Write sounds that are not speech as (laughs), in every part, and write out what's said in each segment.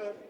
Minister.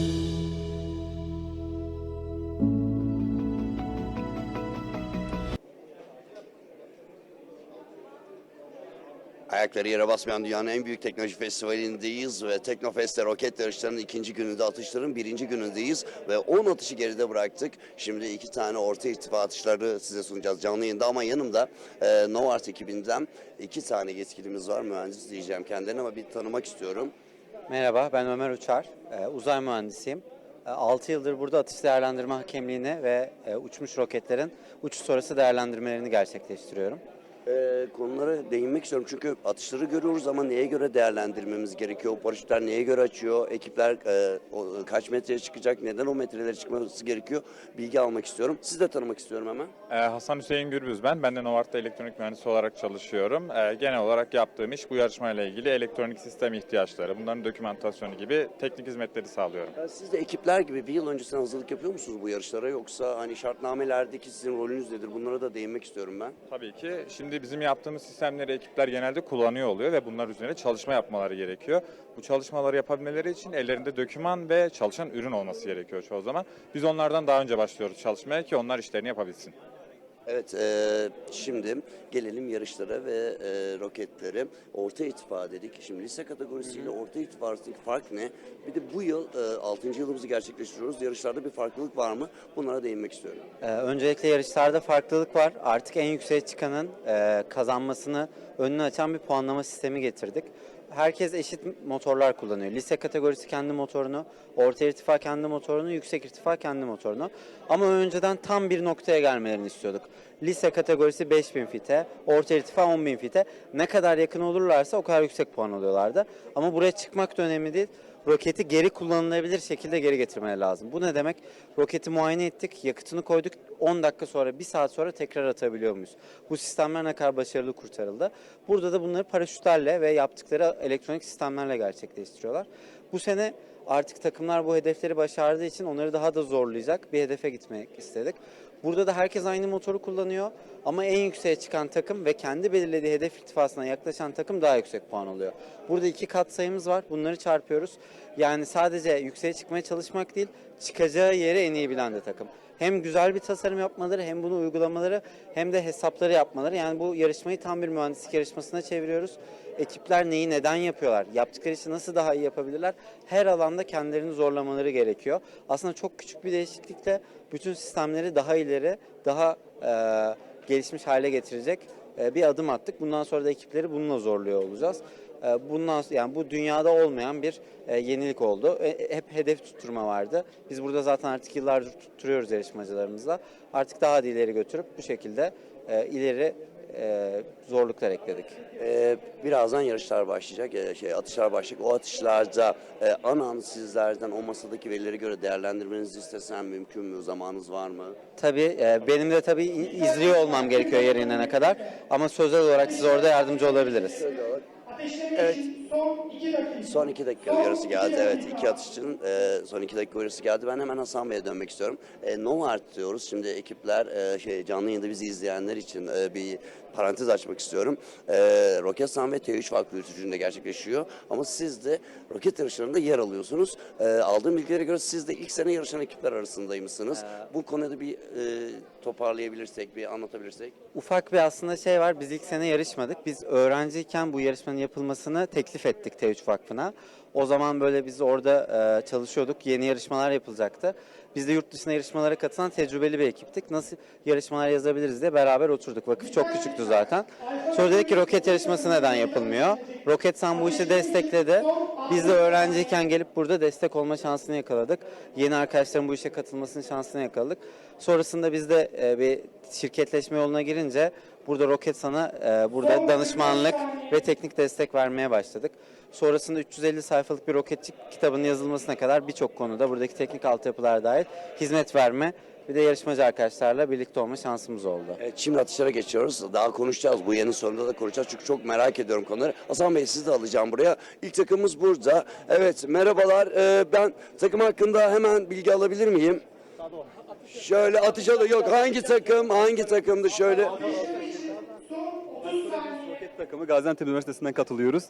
Ayakları yere basmayan dünyanın en büyük teknoloji festivalindeyiz ve Teknofest'te roket yarışlarının ikinci gününde atışların birinci günündeyiz ve 10 atışı geride bıraktık. Şimdi iki tane orta irtifa atışları size sunacağız canlı yayında ama yanımda e, Novart ekibinden iki tane yetkilimiz var. Mühendis diyeceğim kendilerine ama bir tanımak istiyorum. Merhaba, ben Ömer Uçar. Ee, uzay mühendisiyim. 6 yıldır burada atış değerlendirme hakemliğini ve e, uçmuş roketlerin uçuş sonrası değerlendirmelerini gerçekleştiriyorum. E, konulara değinmek istiyorum çünkü atışları görüyoruz ama neye göre değerlendirmemiz gerekiyor? Paraşütler neye göre açıyor? Ekipler e, o- kaç metreye çıkacak? Neden o metrelere çıkması gerekiyor? Bilgi almak istiyorum. Sizi de tanımak istiyorum hemen. Ee, Hasan Hüseyin Gürbüz ben. Ben de Novart'ta elektronik mühendisi olarak çalışıyorum. Ee, genel olarak yaptığım iş bu yarışmayla ilgili elektronik sistem ihtiyaçları, bunların dokümantasyonu gibi teknik hizmetleri sağlıyorum. Ya Siz de ekipler gibi bir yıl öncesine hazırlık yapıyor musunuz bu yarışlara yoksa hani şartnamelerdeki sizin rolünüz nedir? Bunlara da değinmek istiyorum ben. Tabii ki şimdi bizim yaptığımız sistemleri ekipler genelde kullanıyor oluyor ve bunlar üzerine çalışma yapmaları gerekiyor. Bu çalışmaları yapabilmeleri için ellerinde doküman ve çalışan ürün olması gerekiyor çoğu zaman. Biz onlardan daha önce başlıyoruz çalışmaya ki onlar işlerini yapabilsin. Evet, e, şimdi gelelim yarışlara ve e, roketlere. Orta irtifa dedik. Şimdi lise kategorisiyle orta irtifa arasındaki fark ne? Bir de bu yıl e, 6. yılımızı gerçekleştiriyoruz. Yarışlarda bir farklılık var mı? Bunlara değinmek istiyorum. Ee, öncelikle yarışlarda farklılık var. Artık en yükseğe çıkanın e, kazanmasını önünü açan bir puanlama sistemi getirdik. Herkes eşit motorlar kullanıyor. Lise kategorisi kendi motorunu, orta irtifa kendi motorunu, yüksek irtifa kendi motorunu. Ama önceden tam bir noktaya gelmelerini istiyorduk. Lise kategorisi 5000 fite, orta irtifa 10.000 fite. Ne kadar yakın olurlarsa o kadar yüksek puan alıyorlardı. Ama buraya çıkmak da önemli değil. Roketi geri kullanılabilir şekilde geri getirmeleri lazım. Bu ne demek? Roketi muayene ettik, yakıtını koyduk. 10 dakika sonra, 1 saat sonra tekrar atabiliyor muyuz? Bu sistemler ne kadar başarılı kurtarıldı. Burada da bunları paraşütlerle ve yaptıkları elektronik sistemlerle gerçekleştiriyorlar. Bu sene artık takımlar bu hedefleri başardığı için onları daha da zorlayacak bir hedefe gitmek istedik. Burada da herkes aynı motoru kullanıyor ama en yükseğe çıkan takım ve kendi belirlediği hedef irtifasına yaklaşan takım daha yüksek puan alıyor. Burada iki kat sayımız var. Bunları çarpıyoruz. Yani sadece yükseğe çıkmaya çalışmak değil, çıkacağı yeri en iyi bilen de takım. Hem güzel bir tasarım yapmaları hem bunu uygulamaları hem de hesapları yapmaları. Yani bu yarışmayı tam bir mühendislik yarışmasına çeviriyoruz. Ekipler neyi neden yapıyorlar? Yaptıkları işi nasıl daha iyi yapabilirler? Her alanda kendilerini zorlamaları gerekiyor. Aslında çok küçük bir değişiklikle bütün sistemleri daha ileri, daha e, gelişmiş hale getirecek e, bir adım attık. Bundan sonra da ekipleri bununla zorluyor olacağız. E, bundan yani bu dünyada olmayan bir e, yenilik oldu. Hep hedef tutturma vardı. Biz burada zaten artık yıllardır tutturuyoruz yarışmacılarımızla. Artık daha da ileri götürüp bu şekilde ileri e, zorluklar ekledik. E, birazdan yarışlar başlayacak, e, şey atışlar başlayacak. O atışlarda e, anan sizlerden o masadaki verilere göre değerlendirmenizi istesem mümkün mü? Zamanınız var mı? Tabii e, benim de tabii i- izliyor olmam gerekiyor yer inene kadar. Ama sözel olarak size orada yardımcı olabiliriz. Evet. Son iki dakika. Son iki dakika yarısı geldi. Evet iki atışçının e, son iki dakika yarısı geldi. Ben hemen Hasan Bey'e dönmek istiyorum. E, Novart diyoruz. Şimdi ekipler e, şey canlı yayında bizi izleyenler için e, bir parantez açmak istiyorum. E, Roketsan ve T3 Vakfı yürütücülüğünde gerçekleşiyor. Ama siz de roket yarışlarında yer alıyorsunuz. E, aldığım bilgilere göre siz de ilk sene yarışan ekipler arasındaymışsınız. Bu konuda bir e, toparlayabilirsek, bir anlatabilirsek. Ufak bir aslında şey var. Biz ilk sene yarışmadık. Biz öğrenciyken bu yarışmanın yapılmasını teklif ettik T3 Vakfı'na. O zaman böyle biz orada e, çalışıyorduk. Yeni yarışmalar yapılacaktı. Biz de yurt dışına yarışmalara katılan tecrübeli bir ekiptik. Nasıl yarışmalar yazabiliriz diye beraber oturduk. Vakıf çok küçüktü zaten. Sonra dedik ki roket yarışması neden yapılmıyor? Roketsan bu işi destekledi. Biz de öğrenciyken gelip burada destek olma şansını yakaladık. Yeni arkadaşların bu işe katılmasının şansını yakaladık. Sonrasında biz de e, bir şirketleşme yoluna girince burada Roketsan'a e, burada danışmanlık ve teknik destek vermeye başladık. Sonrasında 350 sayfalık bir roketçik kitabının yazılmasına kadar birçok konuda buradaki teknik altyapılar dahil hizmet verme bir de yarışmacı arkadaşlarla birlikte olma şansımız oldu. Evet, şimdi atışlara geçiyoruz. Daha konuşacağız. Bu yayının sonunda da konuşacağız. Çünkü çok merak ediyorum konuları. Hasan Bey sizi de alacağım buraya. İlk takımımız burada. Evet merhabalar. Ee, ben takım hakkında hemen bilgi alabilir miyim? Şöyle atışa da yok. Hangi takım? Hangi takımdı şöyle? Roket takımı Gaziantep Üniversitesi'nden katılıyoruz.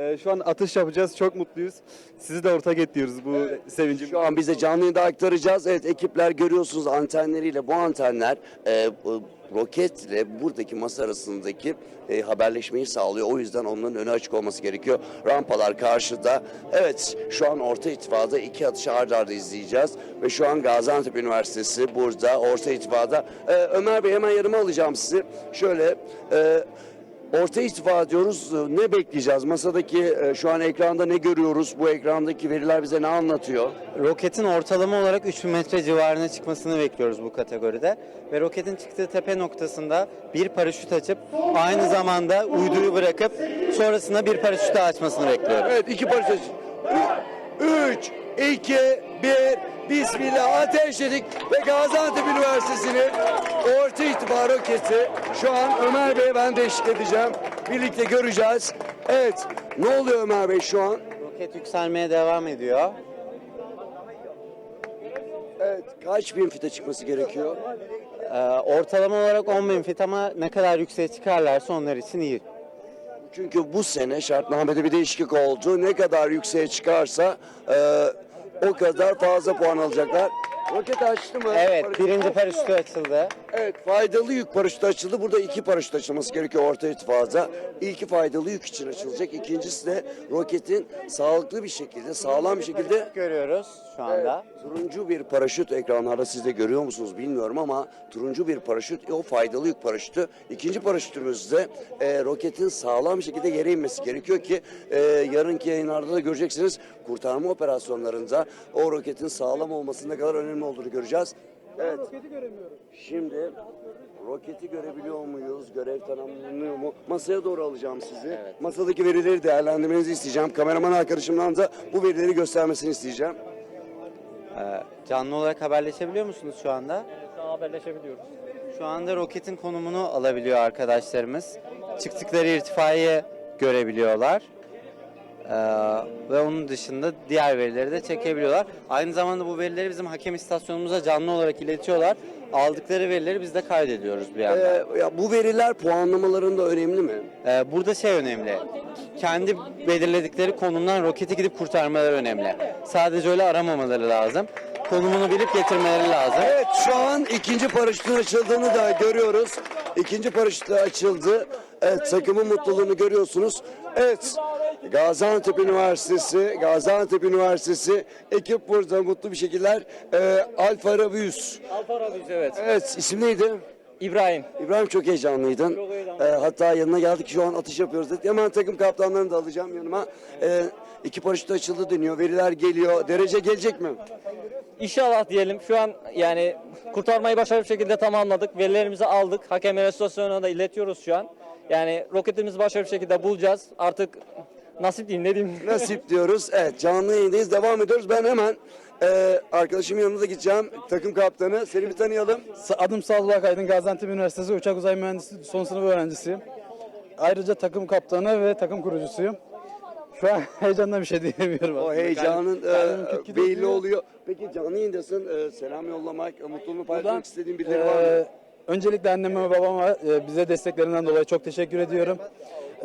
Ee, şu an atış yapacağız. Çok mutluyuz. Sizi de ortak ediyoruz bu sevinci. Şu an biz de canlı yayında aktaracağız. Evet ekipler görüyorsunuz antenleriyle. Bu antenler e, bu roketle buradaki masa arasındaki e, haberleşmeyi sağlıyor. O yüzden onların önü açık olması gerekiyor. Rampalar karşıda. Evet şu an Orta İttifak'ta iki atışı arda arda izleyeceğiz. Ve şu an Gaziantep Üniversitesi burada Orta İttifak'ta. E, Ömer Bey hemen yanıma alacağım sizi. Şöyle... E, Orta İttifak diyoruz. Ne bekleyeceğiz? Masadaki e, şu an ekranda ne görüyoruz? Bu ekrandaki veriler bize ne anlatıyor? Roketin ortalama olarak 3000 metre civarına çıkmasını bekliyoruz bu kategoride. Ve roketin çıktığı tepe noktasında bir paraşüt açıp aynı zamanda uyduyu bırakıp sonrasında bir paraşüt daha açmasını bekliyoruz. Evet iki paraşüt. Üç, iki, bir. Bismillah ateşledik ve Gaziantep Üniversitesi'nin orta itibari roketi. Şu an Ömer Bey ben de eşlik edeceğim. Birlikte göreceğiz. Evet ne oluyor Ömer Bey şu an? Roket yükselmeye devam ediyor. Evet kaç bin fite çıkması gerekiyor? Ee, ortalama olarak 10.000 fit ama ne kadar yükseğe çıkarlarsa onlar için iyi. Çünkü bu sene şartnamede bir değişiklik oldu. Ne kadar yükseğe çıkarsa e, o kadar fazla puan alacaklar. Roket açtı mı? Evet, Paraşüt birinci paraşütü açıldı. Evet faydalı yük paraşütü açıldı. Burada iki paraşüt açılması gerekiyor orta irtifada. İlki faydalı yük için açılacak. İkincisi de roketin sağlıklı bir şekilde, sağlam bir şekilde Görüyoruz şu anda. turuncu bir paraşüt ekranlarda siz de görüyor musunuz bilmiyorum ama turuncu bir paraşüt o faydalı yük paraşütü. İkinci paraşütümüzde e, roketin sağlam bir şekilde yere inmesi gerekiyor ki e, yarınki yayınlarda da göreceksiniz kurtarma operasyonlarında o roketin sağlam olmasının ne kadar önemli olduğunu göreceğiz. Evet. Şimdi roketi görebiliyor muyuz? Görev tanımlanıyor mu? Masaya doğru alacağım sizi. Masadaki verileri değerlendirmenizi isteyeceğim. Kameraman arkadaşımdan da bu verileri göstermesini isteyeceğim. Ee, canlı olarak haberleşebiliyor musunuz şu anda? haberleşebiliyoruz. Şu anda roketin konumunu alabiliyor arkadaşlarımız. Çıktıkları irtifayı görebiliyorlar. Ee, ve onun dışında diğer verileri de çekebiliyorlar. Aynı zamanda bu verileri bizim hakem istasyonumuza canlı olarak iletiyorlar. Aldıkları verileri biz de kaydediyoruz bir yandan. Ee, ya bu veriler puanlamalarında önemli mi? Ee, burada şey önemli. Kendi belirledikleri konumdan roketi gidip kurtarmaları önemli. Sadece öyle aramamaları lazım. Konumunu bilip getirmeleri lazım. Evet şu an ikinci paraşütün açıldığını da görüyoruz. İkinci paraşüt açıldı. Evet takımın mutluluğunu görüyorsunuz. Evet Gaziantep Üniversitesi, Gaziantep Üniversitesi ekip burada mutlu bir şekiller. Ee, Alfa Rabius. Alfa Rabius evet. Evet isim neydi? İbrahim. İbrahim çok heyecanlıydın. Çok heyecanlıyım. Ee, hatta yanına geldik şu an atış yapıyoruz dedi. Hemen takım kaptanlarını da alacağım yanıma. Ee, iki paraşüt açıldı deniyor. Veriler geliyor. Derece gelecek mi? İnşallah diyelim şu an yani kurtarmayı başarılı bir şekilde tamamladık. Verilerimizi aldık. Hakem istasyonuna da iletiyoruz şu an. Yani roketimizi başarılı bir şekilde bulacağız. Artık nasip diyeyim ne diyeyim. Nasip diyoruz. Evet canlı yayındayız. Devam ediyoruz. Ben hemen e, arkadaşımın yanına da gideceğim. Takım kaptanı. Seni bir tanıyalım. Adım Sadullah Aydın, Gaziantep Üniversitesi Uçak Uzay Mühendisliği son sınıf öğrencisiyim. Ayrıca takım kaptanı ve takım kurucusuyum. Şu an (laughs) heyecandan bir şey diyemiyorum. O heyecanın Kalbim e, küt küt belli atıyor. oluyor. Peki canlı yayındasın. E, selam yollamak, e, mutluluğunu paylaşmak istediğin birileri var mı? eee, öncelikle anneme ve babama e, bize desteklerinden dolayı çok teşekkür ediyorum.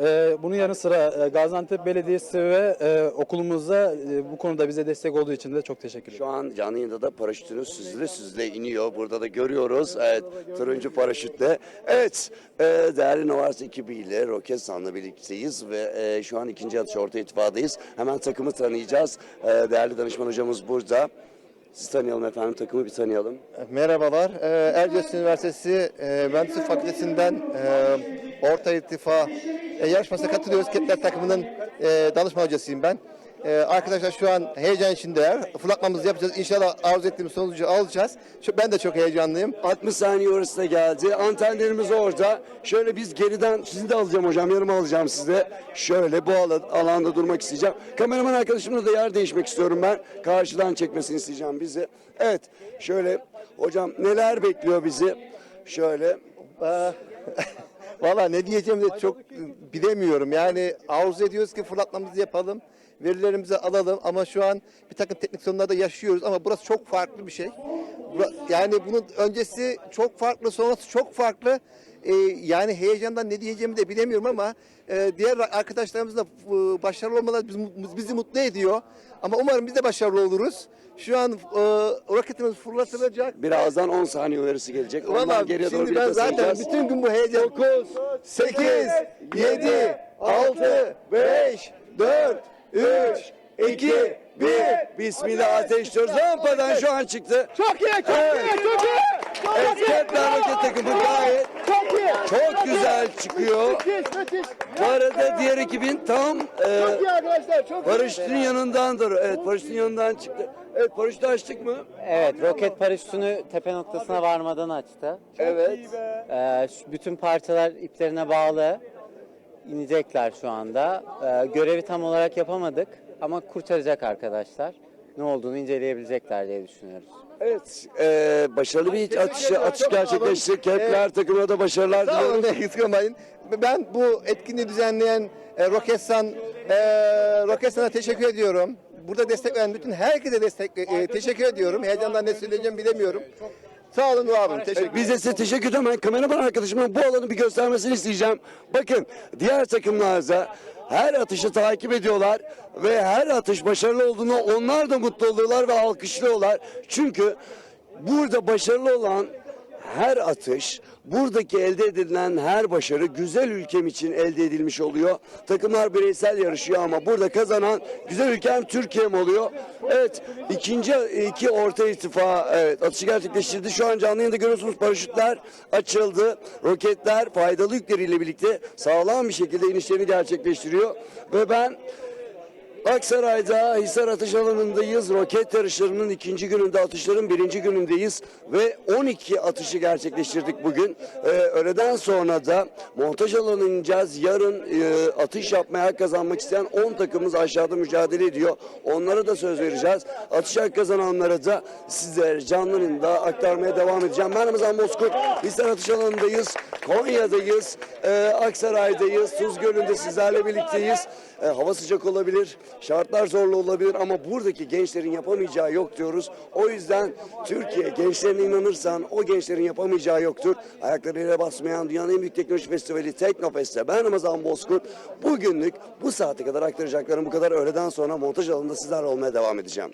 Eee, bunun yanı sıra e, Gaziantep Belediyesi ve e, okulumuzda e, bu konuda bize destek olduğu için de çok teşekkür ederim. Şu an canlı yayında da paraşütünü süzüle süzüle iniyor. Burada da görüyoruz. Evet, turuncu paraşütle. Evet, değerli Novars ekibiyle Roketsan'la birlikteyiz ve şu an ikinci atış orta ittifadayız. Hemen takımı tanıyacağız. Değerli danışman hocamız burada. Siz tanıyalım efendim, takımı bir tanıyalım. Merhabalar. Ee, Erciyes Üniversitesi e, Mühendislik Fakültesinden e, Orta İrtifa e, yarışmasına katılıyoruz. Ketler takımının danışma hocasıyım ben. Ee, arkadaşlar şu an heyecan içindeler. Fırlatmamızı yapacağız. İnşallah arzu ettiğimiz sonucu alacağız. Şu- Ben de çok heyecanlıyım. 60 saniye orası da geldi. Antenlerimiz orada. Şöyle biz geriden sizi de alacağım hocam. Yarım alacağım size. Şöyle bu ala- alanda durmak isteyeceğim. Kameraman arkadaşımla da yer değişmek istiyorum ben. Karşıdan çekmesini isteyeceğim bizi. Evet. Şöyle hocam neler bekliyor bizi? Şöyle. (laughs) Valla ne diyeceğimi de çok bilemiyorum. Yani arzu ediyoruz ki fırlatmamızı yapalım. Verilerimizi alalım ama şu an bir takım teknik sorunlar da yaşıyoruz ama burası çok farklı bir şey. Yani bunun öncesi çok farklı, sonrası çok farklı. Ee, yani heyecandan ne diyeceğimi de bilemiyorum ama e, diğer arkadaşlarımız da e, başarılı olmaları bizi, bizi mutlu ediyor. Ama umarım biz de başarılı oluruz. Şu an e, roketimiz fırlatılacak. Birazdan 10 saniye uyarısı gelecek. Ondan Valla geriye doğru şimdi ben zaten bütün gün bu heyecan. 9, 8, 7, 6, 5, 4, 3, 2, 1. Bismillah ateşliyoruz. Rampadan şu an çıktı. Çok iyi, çok iyi, çok iyi. Evet, Kepler roket takımı gayet çok iyi. Çok güzel çıkıyor. Bu arada diğer ekibin tam e, paraşütün yanındandır. Evet, paraşütün yanından çıktı. Evet, paraşütü açtık mı? Evet, roket paraşütünü tepe noktasına varmadan açtı. Evet. Ee, şu bütün parçalar iplerine bağlı. İnecekler şu anda. Ee, görevi tam olarak yapamadık ama kurtaracak arkadaşlar. Ne olduğunu inceleyebilecekler diye düşünüyoruz. Evet, e, başarılı bir atış, atış gerçekleşti. Kepler takımına da başarılar Sağ olun diliyorum. eksik olmayın. Ben bu etkinliği düzenleyen e, Roketsan e, Roketsan'a teşekkür ediyorum. Burada destek veren bütün herkese destek e, teşekkür ediyorum. Heyecandan ne söyleyeceğimi bilemiyorum. Sağ olun Nur abim. Teşekkür Biz de size teşekkür ederim. Ben kameraman arkadaşımın bu alanı bir göstermesini isteyeceğim. Bakın diğer takımlarda her atışı takip ediyorlar ve her atış başarılı olduğunu onlar da mutlu oluyorlar ve alkışlıyorlar. Çünkü burada başarılı olan her atış, buradaki elde edilen her başarı güzel ülkem için elde edilmiş oluyor. Takımlar bireysel yarışıyor ama burada kazanan güzel ülkem Türkiye'm oluyor. Evet, ikinci iki orta irtifa evet, atışı gerçekleştirdi. Şu an canlı yayında görüyorsunuz paraşütler açıldı. Roketler faydalı yükleriyle birlikte sağlam bir şekilde inişlerini gerçekleştiriyor. Ve ben Aksaray'da Hisar Atış Alanı'ndayız. Roket yarışlarının ikinci gününde atışların birinci günündeyiz. Ve 12 atışı gerçekleştirdik bugün. Ee, öğleden sonra da montaj ineceğiz. Yarın e, atış yapmaya kazanmak isteyen 10 takımımız aşağıda mücadele ediyor. Onlara da söz vereceğiz. Atış kazananlara da sizlere canlı yayında aktarmaya devam edeceğim. Ben Ramazan Bozkurt. Hisar Atış Alanı'ndayız. Konya'dayız. Ee, Aksaray'dayız. Tuz Gölü'nde sizlerle birlikteyiz. Ee, hava sıcak olabilir. Şartlar zorlu olabilir ama buradaki gençlerin yapamayacağı yok diyoruz. O yüzden Türkiye gençlerine inanırsan o gençlerin yapamayacağı yoktur. Ayakları yere basmayan dünyanın en büyük teknoloji festivali Teknofest'te ben Ramazan Bozkurt. Bugünlük bu saate kadar aktaracaklarım bu kadar. Öğleden sonra montaj alanında sizlerle olmaya devam edeceğim.